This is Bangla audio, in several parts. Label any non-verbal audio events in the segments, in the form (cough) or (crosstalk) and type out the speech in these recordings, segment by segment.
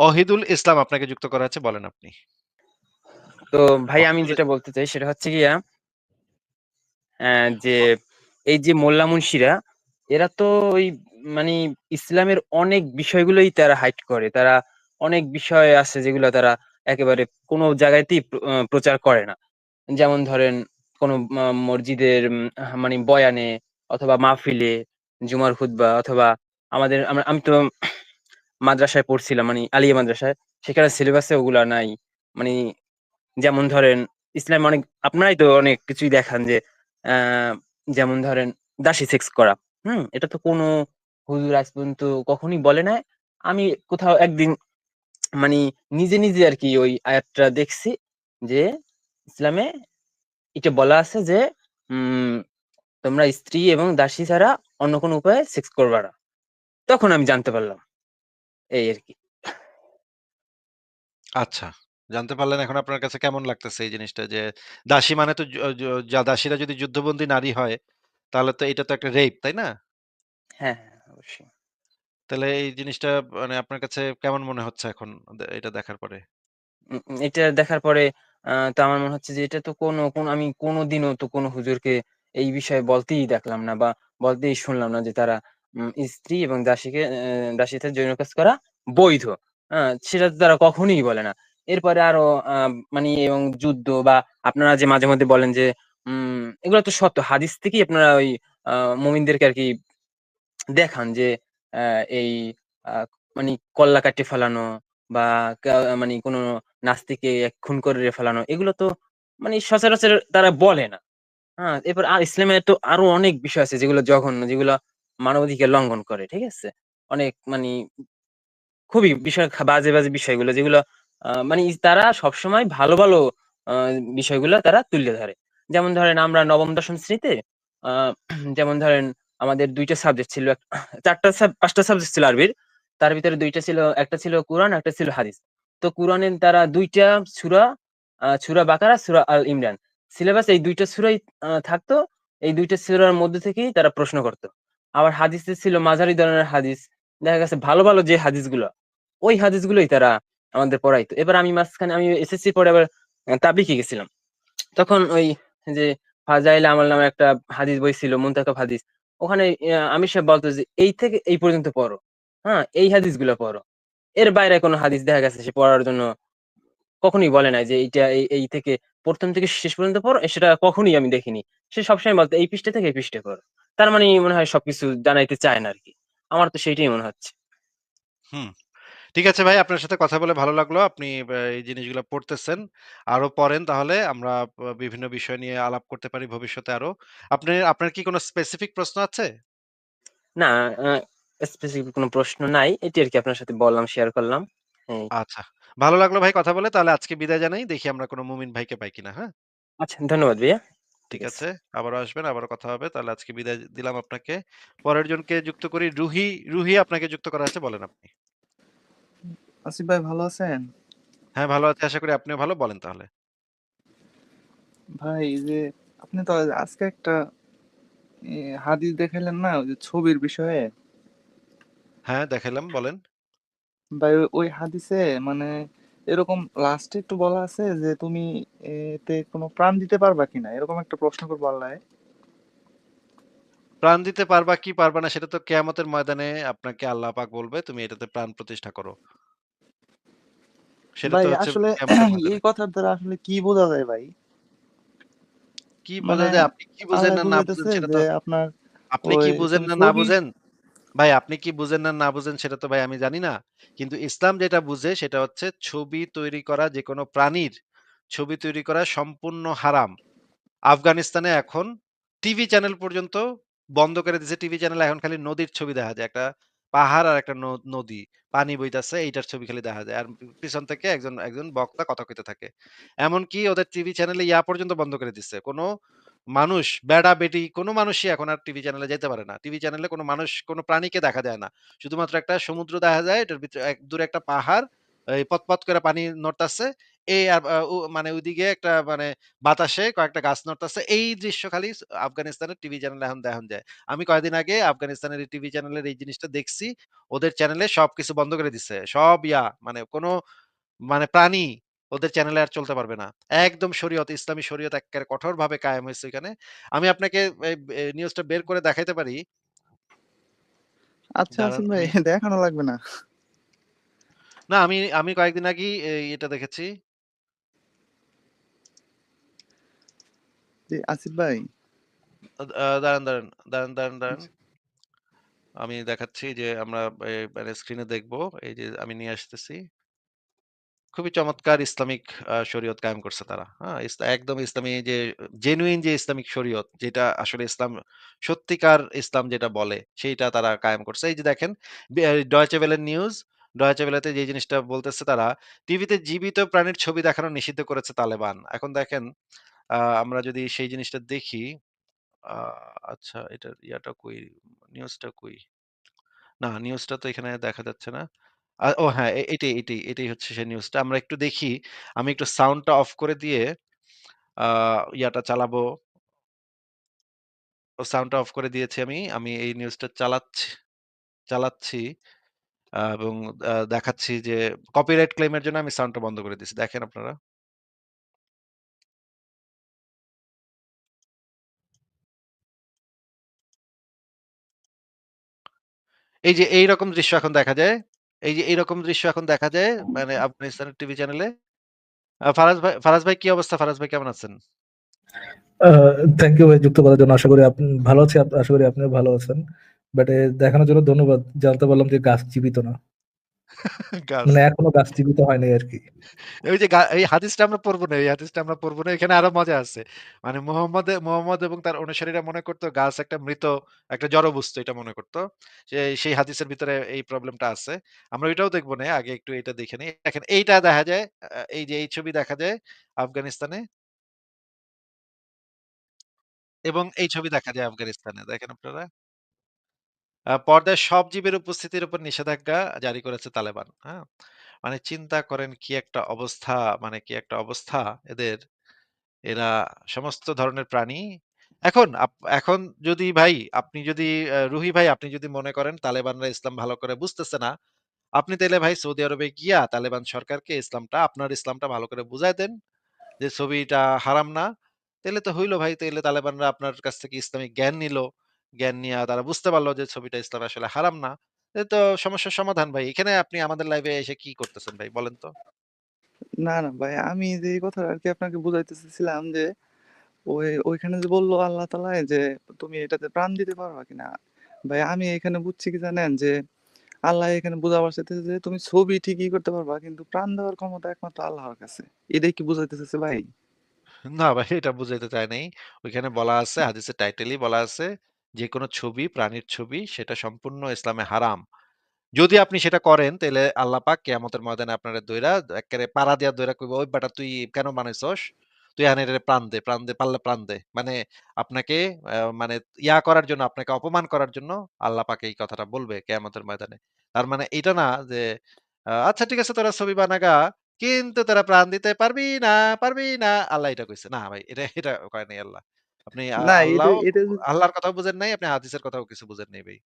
অহিদুল ইসলাম আপনাকে যুক্ত করা আছে বলেন আপনি। তো ভাই আমি যেটা বলতে চাই সেটা হচ্ছে গিয়া যে এই যে মোল্লা মুন্সিরা এরা তো ওই মানি ইসলামের অনেক বিষয়গুলোই তারা হাইড করে। তারা অনেক বিষয় আছে যেগুলো তারা একেবারে কোনো জায়গাতেই প্রচার করে না। যেমন ধরেন কোনো মসজিদের মানে বয়ানে অথবা মাহফিলে, জুমার খুতবা অথবা আমাদের আমি তো মাদ্রাসায় পড়ছিলাম মানে আলিয়া মাদ্রাসায়। সেখানে সিলেবাসে ওগুলা নাই। মানে যেমন ধরেন ইসলাম অনেক আপনারাই তো অনেক কিছুই দেখান যে যেমন ধরেন দাসী সেক্স করা। হুম? এটা তো কোনো হুজুর আজ পর্যন্ত কখনোই বলে নাই। আমি কোথাও একদিন মানে নিজে, নিজে আর কি ওই আয়াতটা দেখছি যে ইসলামে এটা বলা আছে যে তোমরা স্ত্রী এবং দাসী ছাড়া অন্য কোনো উপায়ে সেক্স করবা না। তখন আমি জানতে পারলাম। এই আরকি। আচ্ছা। জানতে পারলেন এখন আপনার কাছে কেমন লাগতেছে এই জিনিসটা যে দাসী মানে তো য য যা দাসীরা যদি যুদ্ধবন্দী নারী হয় তাহলে তো এটা তো একটা রেপ, তাই না? হ্যাঁ, হ্যাঁ, অবশ্যই। তাহলে এই জিনিসটা মানে আপনার কাছে কেমন মনে হচ্ছে এখন দে এটা দেখার পরে? উম উম এটা দেখার পরে আ তো আমার মনে হচ্ছে যে এটা তো কোনো, কোনো আমি কোনোদিনও তো কোনো হুজুরকে এই বিষয়ে বলতেই দেখলাম না বা বলতেই শুনলাম না যে তারা স্ত্রী এবং দাসীকে সাথে যৌন কাজ করা বৈধ। সেটা তারা কখনোই বলে না। এরপরে আরও মানি এবং যুদ্ধ বা আপনারা যে মাঝে মধ্যে বলেন যে উম এগুলো তো সত্য। হাদিস থেকেই আপনারা ওই মুমিনদেরকে আরকি দেখান যে এই মানি কল্লা কাইট্টা ফেলানো বা মানে কোনো নাস্তিকে খুন করে ফেলানো এগুলো তো মানে সচরাচর তারা বলে না। হ্যাঁ? এরপর আর ইসলামের তো আরও অনেক বিষয় আছে যেগুলো জঘন্য, যেগুলা মানবাধিকার লঙ্ঘন করে। ঠিক আছে? অনেক মানে খুবই বিষয় বাজে, বাজে বিষয়গুলো যেগুলো মানি তারা সবসময় ভালো, ভালো বিষয়গুলা তারা তুলে ধরে। যেমন ধরেন আমরা নবম-দশম শ্রেণীতে আ যেমন ধরেন আমাদের দুইটা সাবজেক্ট ছিল। ৪ টা সাব ৫ টা সাবজেক্ট ছিল আরবির। তার ভিতরে দুইটা ছিল একটা ছিল কোরআন একটা ছিল হাদিস। তো কোরআনের তারা ২ টা সূরা আ বাকারা, সুরা আল ইমরান। সিলেবাস এই ২ টা সূরাই থাকতো। এই দুইটা সুরার মধ্যে থেকেই তারা প্রশ্ন করত। আবার হাদিসে ছিল মাঝারি ধরনের হাদিস। দেখা গেছে ভালো, ভালো যে হাদিসগুলো, ওই হাদিসগুলোই তারা আমাদের পড়াইতো। এবার আমি মাঝখানে আমি এসএসসির পরে আবার আ তাবলিগে গেছিলাম। তখন ওই যে ফাজাইল আমল নামে একটা হাদিস বই ছিল, মুনতাকাব হাদিস। ওখানে আমির সাহেব বলত যে, "এই থেকে এই পর্যন্ত পড়ো। হ্যাঁ? এই হাদিসগুলো পড়ো।" এর বাইরে কোনো হাদিস দেখা গেছে সে পড়ার জন্য কখনোই বলে নাই যে এইটা এই, এই থেকে প্রথম থেকে শেষ পর্যন্ত পড়ো। সেটা কখনোই আমি দেখিনি। সে সবসময় বলতো "এই পৃষ্ঠা থেকে এই পৃষ্ঠা পড়ো।" তার মানে মনে হয় সবকিছু জানাইতে চায় না আরকি। আমার তো সেইটাই মনে হচ্ছে। হুম। ঠিক আছে ভাই, আপনার সাথে কথা বলে ভালো লাগল। আপনি এই জিনিসগুলো পড়তেছেন। আরও পড়েন তাহলে আমরা বিভিন্ন বিষয় নিয়ে আলাপ করতে পারি ভবিষ্যতে আরও। আপনি আপনার কি কোনো স্পেসিফিক প্রশ্ন আছে? না, স্পেসিফিক কোনো প্রশ্ন নাই। এটি আর কি আপনার সাথে বললাম, শেয়ার করলাম। আচ্ছা। ভালো লাগল ভাই কথা বলে। তাহলে আজকে বিদায় জানাই। দেখি আমরা কোনো মুমিন ভাইকে পাই কিনা, হ্যাঁ? আচ্ছা, ধন্যবাদ ভাইয়া। ঠিক আছে। আবারও আসবেন, আবারও কথা হবে। তাহলে আজকে বিদায় দিলাম আপনাকে। পরের জনকে যুক্ত করি। রুহি, রুহি আপনাকে যুক্ত করা আছে বলেন আপনি। আসিফ ভাই ভালো আছেন? হ্যাঁ, ভালো আছি। আশা করি আপনিও ভালো। বলেন তাহলে। ভাই যে আপনি তো আজকে একটা হাদিস দেখাইলেন না ওই যে ছবির বিষয়ে? হ্যাঁ, দেখাইলাম। বলেন। ভাই ওই হাদিসে মানে এরকম লাস্টে একটু বলা আছে যে তুমি এতে কোনো প্রাণ দিতে পারবা কিনা? এরকম একটা প্রশ্ন করব আল্লাহে। প্রাণ দিতে পারবা কি পারবা না সেটা তো কেয়ামতের ময়দানে আপনাকে আল্লাহ পাক বলবে, তুমি এটাতে প্রাণ প্রতিষ্ঠা করো। সেটা তো আসলে। এই কথার দ্বারা আসলে কি বোঝা যায় ভাই? কি বোঝা মানে যায়? আপনি কি বুঝেন না, না বুঝেন সেটা তো আপনার আপনি কি বুঝেন না, না বুঝেন ভাই আপনি কি বুঝেন না, না বুঝেন সেটা তো ভাই আমি জানি না। কিন্তু ইসলাম যেটা বুঝে সেটা হচ্ছে ছবি তৈরি করা যেকোনো প্রাণীর ছবি তৈরি করা সম্পূর্ণ হারাম। আফগানিস্তানে এখন টিভি চ্যানেল পর্যন্ত বন্ধ করে দিছে। টিভি চ্যানেলে এখন খালি নদীর ছবি দেখা যায়। একটা পাহাড় আর একটা নদী। পানি বইতাছে এইটার ছবি খালি দেখা যায়। আর পিছন থেকে একজন, একজন বক্তা কথা কইতে থাকে। এমনকি ওদের টিভি চ্যানেলে ইয়া পর্যন্ত বন্ধ করে দিছে। কোন মানুষ, বেডা-বেটি কোনো মানুষই এখন আর টিভি চ্যানেলে যেতে পারে না। টিভি চ্যানেলে কোনো মানুষ, কোনো প্রাণীকে দেখা যায় না। শুধুমাত্র একটা সমুদ্র দেখা যায়। এটার ভিতরে এক দূরে একটা পাহাড়, এই পতপত করে পানি নড়তাছে। এই আ আ ও মানে ওইদিকে একটা মানে বাতাসে কয়েকটা গাছ নড়তাছে। এই দৃশ্য খালি আফগানিস্তানের টিভি চ্যানেলে এখন দেখান যায়। আমি কয়েকদিন আগে আফগানিস্তানের টিভি চ্যানেলের এই জিনিসটা দেখছি। ওদের চ্যানেলে সবকিছু বন্ধ করে দিছে। সব ইয়া মানে কোনো মানে প্রাণী ওদের চ্যানেলে আর চলতে পারবে না। একদম শরীয়ত, ইসলামী শরীয়ত এক্কেবারে কঠোরভাবে কায়েম হইছে ওইখানে। আমি আপনাকে নিউজটা বের করে দেখাইতে পারি। আচ্ছা আসিফ ভাই দেখানো লাগবে না। না আমি আমি কয়েকদিন এই এটা দেখেছি। জি, আসিফ ভাই। দাঁড়ান, দাঁড়ান, দাঁড়ান, দাঁড়ান, দাঁড়ান। আমি দেখাচ্ছি যে আমরা মানে স্ক্রিনে দেখব। এই যে আমি নিয়ে আসতেছি। খুবই চমৎকার ইসলামিক শরীয়ত কায়েম করছে তারা। হ্যাঁ? একদম ইসলামী যে জেনুইন যে ইসলামিক শরীয়ত যেটা আসলে ইসলাম সত্যিকার ইসলাম যেটা বলে সেইটা তারা কায়েম করছে। এই যে দেখেন বে ডয়েচে ভেলের নিউজ, ডয়চেভেলেতে যে জিনিসটা বলতেছে তারা টিভিতে জীবিত প্রাণীর ছবি দেখানো নিষিদ্ধ করেছে তালেবান। এখন দেখেন আমরা যদি সেই জিনিসটা দেখি আচ্ছা এটার ইয়াটা কই? নিউজটা কই? না নিউজটা তো এখানে দেখা যাচ্ছে না। ও হ্যাঁ, এটাই, এটাই, এটাই হচ্ছে সেই নিউজটা। আমরা একটু দেখি। আমি একটু সাউন্ডটা অফ করে দিয়ে ইয়াটা চালাবো। সাউন্ডটা অফ করে দিয়েছি আমি। আমি এই নিউজটা চালাচ্ছি চালাচ্ছি এবং দেখাচ্ছি যে কপিরাইট ক্লেইম এর জন্য আমি সাউন্ডটা বন্ধ করে দিয়েছি। দেখেন আপনারা। এই যে এইরকম দৃশ্য এখন দেখা যায়। এই যে এইরকম দৃশ্য এখন দেখা যায় মানে আফগানিস্তানের টিভি চ্যানেলে। ফারাজ ভাই ফারাজ ভাই কি অবস্থা? ফারাজ ভাই কেমন আছেন? থ্যাংক ইউ ভাই যুক্ত করার জন্য। আশা করি আপনি ভালো আছি। আশা করি আপনিও ভালো আছেন। বাট দেখানোর জন্য ধন্যবাদ। জানতে পারলাম যে গাছ জীবিত না। মানে এখনও জীবিত হয় নাই আরকি। ওই যে এই হাদিসটা আমরা পড়ব না। এই হাদিসটা আমরা পড়ব না। এখানে আরও মজা আছে। মানে মুহাম্মদ মুহাম্মদ এবং তার অনুসারীরা মনে করত গাছ একটা মৃত একটা জড় বস্তু এটা মনে করত। সেই হাদিসের ভিতরে এই প্রবলেমটা আছে। আমরা ওইটাও দেখব না। আগে একটু এটা দেখে নেই। দেখেন এইটা দেখা যায় এই যে এই ছবি দেখা যায় আফগানিস্তানে। এবং এই ছবি দেখা যায় আফগানিস্তানে। দেখেন আপনারা। পর্দায় সব জীবের উপস্থিতির উপর নিষেধাজ্ঞা জারি করেছে তালেবান। হ্যাঁ? মানে চিন্তা করেন কি একটা অবস্থা, মানে কি একটা অবস্থা এদের। এরা সমস্ত ধরনের প্রাণী এখন এখন যদি ভাই আপনি যদি রুহি ভাই আপনি যদি মনে করেন তালেবানরা ইসলাম ভালো করে বুঝতেছে না, আপনি তাহলে ভাই সৌদি আরবে গিয়া তালেবান সরকারকে ইসলামটা আপনার ইসলামটা ভালো করে বুঝায় দেন যে ছবিটা হারাম না। তাহলে তো হইল ভাই। তাহলে তালেবানরা আপনার কাছ থেকে ইসলামিক জ্ঞান নিল। জ্ঞান নিয়া তারা বুঝতে পারল যে ছবিটা ইসলামে আসলে হারাম না। তো সমস্যার সমাধান ভাই। এখানে আপনি আমাদের লাইভে এসে কি করতেছেন ভাই বলেন তো? না, না ভাই আমি যে এই কথাটা আরকি আপনাকে বুঝাইতে চাইছিলাম যে ওই ওইখানে যে বলল আল্লাহ তাআলা যে তুমি এটাতে প্রাণ দিতে পারবা কিনা? ভাই আমি এখানে বুঝছি কি জানেন? যে আল্লাহ এখানে বুঝাবার চাইতেছে যে তুমি ছবি ঠিকই করতে পারবা কিন্তু প্রাণ দেওয়ার ক্ষমতা একমাত্র আল্লাহর কাছে। এটাই কি বুঝাইতে চাইছে ভাই? না ভাই এটা বুঝাইতে চাই নাই। ওইখানে বলা আছে হাদিসের টাইটেলেই বলা আছে যেকোনো ছবি, প্রাণীর ছবি সেটা সম্পূর্ণ ইসলামে হারাম। যদি আপনি সেটা করেন তাইলে আল্লাহ পাক কিয়ামতের ময়দানে আপনারে ধইরা এক্কারে পাড়া দিয়া ধইরা কইবো, "ওই বেটা তুই কেন বানাইছস? তুই এখন এটারে প্রাণ দে, প্রাণ দে, পারলে প্রাণ দে।" মানে আপনাকে মানে ইয়া করার জন্য, আপনাকে অপমান করার জন্য আল্লাহ পাক এই কথাটা বলবে কেয়ামতের ময়দানে। তার মানে এইটা না যে "আচ্ছা ঠিক আছে তোরা ছবি বানাগা, কিন্তু তোরা প্রাণ দিতে পারবি না, পারবি না।" আল্লাহ এটা কইছে। না ভাই এটা এটা কয় নাই আল্লাহ। আপনি এটা এটা যদি আল্লাহর কথাও বুঝেন নাই, আপনি হাদিসের কথাও কিছু বুঝেন নাই ভাই।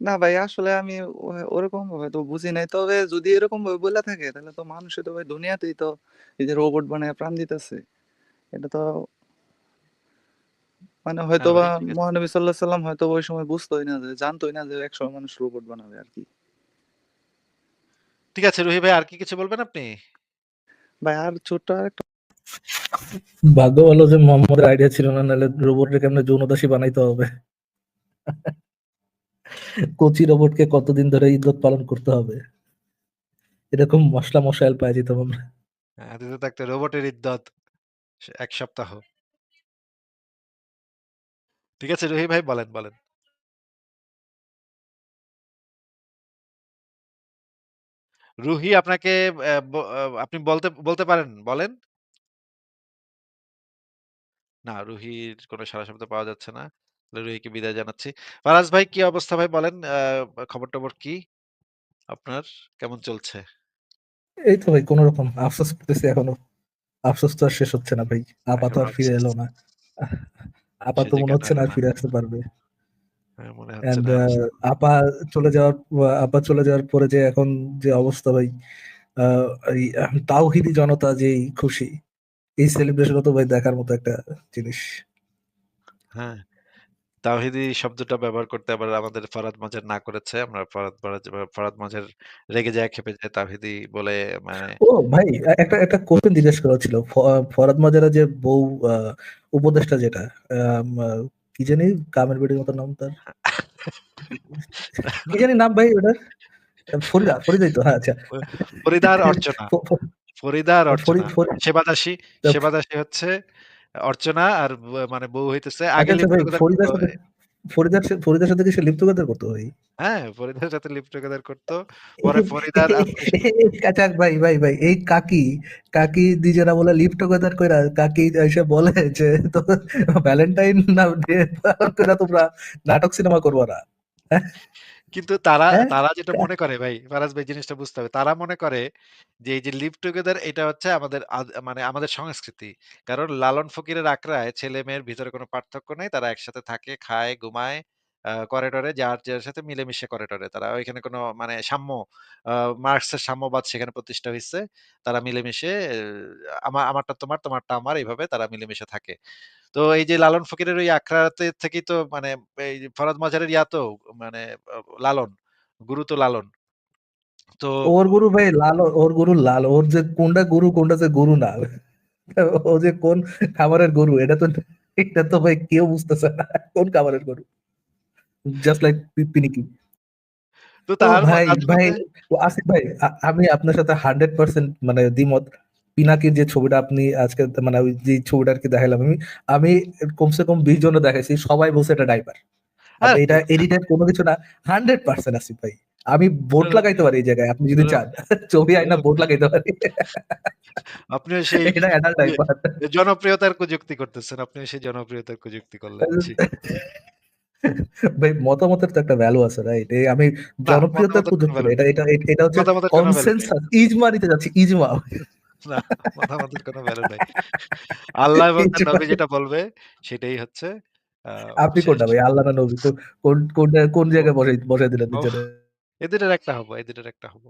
না ভাই আসলে আমি ও ওরকম ভাবে তো বুঝি নাই। তবে যদি এরকম ভাবে বইলা থাকে তাহলে তো মানুষে তো ভাই দুনিয়াতেই তো এই যে রোবট বানায় প্রাণ দিতেছে। এটা তো মানে হ্যাঁ হয়তোবা ভাই ঠিক আছে। মহানবী সাল্লাল্লাহু আলাইহি সাল্লাম হয়তো ওই সময় বুঝতোই না যে জানতোই না যে একসময় মানুষ রোবট বানাবে আর কি ঠিক আছে রুহি ভাই আর কি কিছু বলবেন আপনি? ভাই আর ছোট্ট আরেকটা ভাগ্য ভালো যে মোহাম্মদের আইডিয়া ছিল না নাহলে রোবটরে কেমনে যৌনদাসী বানাইতে হবে। কচি রোবটকে কতদিন ধরে ইদ্দত পালন করতে হবে। এরকম মসলা মশাইল পাইয়া যেতাম আমরা। হ্যাঁ, একটা রোবটের ইদ্দত সে ১ সপ্তাহ। ঠিক আছে রুহি ভাই বলেন, বলেন। রুহি আপনাকে আপনি বলতে বলতে পারেন, বলেন। না রুহির কোনো সাড়া শব্দ পাওয়া যাচ্ছে না। তাহলে রুহিকে বিদায় জানাচ্ছি। ফারাজ ভাই কি অবস্থা ভাই বলেন? আ খবর-টবর কি আপনার? কেমন চলছে? এই তো ভাই কোনো রকম আফসোস করতেছি এখনও আফসোস তো আর শেষ হচ্ছে না ভাই আপা তো এখনও আর ফিরে আফসোস। এলো না আপা তো মনে হচ্ছে না আর? ফিরে আসতে পারবে হ্যাঁ, মনে হচ্ছে এন্ড না। আপা চলে যাওয়ার আপা চলে যাওয়ার পরে যে এখন যে অবস্থা ভাই আহ, এই তাওহিদি জনতা যে খুশি এই সেলিব্রেশন তো ভাই দেখার মতো একটা জিনিস হ্যাঁ। তাওহিদি শব্দটা ব্যবহার করতে আবার আমাদের ফরহাদ মাঝার না করেছে। আমরা ফরহাদ মাঝ ফরহাদ মাঝার রেগে যায়, ক্ষেপে যায় তাওহিদি বলে মানে ও ভাই একটা একটা কোশ্চেন জিজ্ঞেস করা ছিল ফরাদ মাজারা যে বউ উপদেষ্টা যেটা কি জানি কামের বেটির মতো নাম তার (laughs) কি জানি নাম ভাই ওটার ফরিদা ফরিদাই তো হ্যাঁ আচ্ছা ফরিদা আর অর্চনা। ফরিদা আর অর্চনা। সেবাদাসী সেবাদাসী হচ্ছে অর্চনা আর মানে বউ হইতেছে আগে লিপ্ত ফরিদার সাথে ফরিদার সাথে- কি সে লিপ্ত টুগেদার করতো ভাই হ্যাঁ, ফরিদার সাথে লিপ টুগেদার করতো। পরে ফরিদার (laughs) আচ্ছা ভাই ভাই ভাই এই কাকি কাকি নিজেরা বলে লিভ টুগেদার কইরা কাকি এসে বলে যে তো ভ্যালেন্টাইন না ডে তোমরা নাটক সিনেমা করব না কিন্তু তারা হ্যাঁ? তারা যেটা মনে করে ভাই, ফারাজ ভাই জিনিসটা বুঝতে হবে। তারা মনে করে যে এই যে লিভ টুগেদার এটা হচ্ছে আমাদের আদ মানে আমাদের সংস্কৃতি। কারণ লালন ফকিরের আখড়ায় ছেলে-মেয়ের ভিতরে কোনো পার্থক্য নেই। তারা একসাথে থাকে, খায়, ঘুমায়, আ করে-টরে যার যার সাথে মিলেমিশে করে-টরে। তারা ওইখানে কোনো মানে সাম্য মার্কসের সাম্যবাদ সেখানে প্রতিষ্ঠা হয়েছে তারা মিলেমিশে আমারটা তোমার, তোমারটা আমার এইভাবে তারা মিলেমিশে থাকে। তো এই যে লালন ফকিরের ওই আখড়াতে থেকেই তো মানে এই যে ফরহাদ মাঝারের ইয়া তো মানে লালন, গুরু তো লালন। তো ওর গুরু ভাই লাল ওর গুরু লাল ওর যে কোনটা গুরু কোনটা যে গুরু না ও যে কোন খাবারের গরু এটা তো এটা তো ভাই কেউ বুঝতেছে না কোন খাবারের গরু? জাস্ট লাইক পিনিকি তো তার ভাই ভাই আসিফ ভাই আমি আপনার সাথে হান্ড্রেড পার্সেন্ট মানে দ্বিমত। পিনাকির যে ছবিটা আপনি আজকে মানে ওই যে ছবিটা আর কি দেখালাম আমি আমি কমসে কম বিশ জনে দেখাইছি সবাই বলছে এটা ডাইপার হ্যাঁ, এটা এডিটেড কোনো কিছু না হান্ড্রেড পার্সেন্ট আসিফ ভাই। আমি ভোট লাগাইতে পারি এই জায়গায় আপনি যদি চান ছবি আইনা ভোট লাগাইতে পারি। আপনিও সেই জনপ্রিয়তার কুযুক্তি করতেছেন। আপনিও সেই জনপ্রিয়তার কুযুক্তি করলেন। ভাই মতামতের তো একটা ভ্যালু আছে রাইট এই আমি জনপ্রিয়তার ভ্যালু এটা এটা এটা- হচ্ছে। কনসেনসাস ইজমা নিতে যাচ্ছি ইজমা। না, মতামতের কোনো ভ্যালু নাই। (laughs) আল্লাহ এবং তার নবী যেটা বলবে সেটাই হচ্ছে আপনি কোনটা ভাই? আল্লাহ না নবী? কোন কোন কোন জায়গায় বসাই বসাই দিলেন! দুজনে? এদেরের একটা হব, এদেরের একটা হব।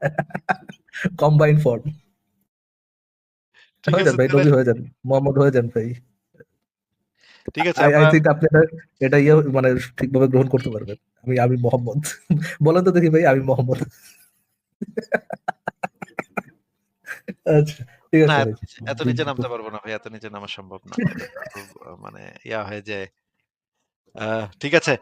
(laughs) কম্বাইন ফর্ম ঠিক হয়ে যান ভাই নবী হয়ে যান মোহাম্মদ হয়ে যান ভাই। ঠিক আছে আই থিংক আপনি এটা এটা ইয়ে মানে ঠিকভাবে গ্রহণ করতে পারবেন। আমি আমি মোহাম্মদ। (laughs) বলেন তো দেখি ভাই আমি মোহাম্মদ। আচ্ছা ঠিক না আছে এত নিচে নামতে পারব না ভাই। এত নিচে নামা সম্ভব না। (laughs) মানে ইয়া হয়ে যায়। আহ ঠিক আছে।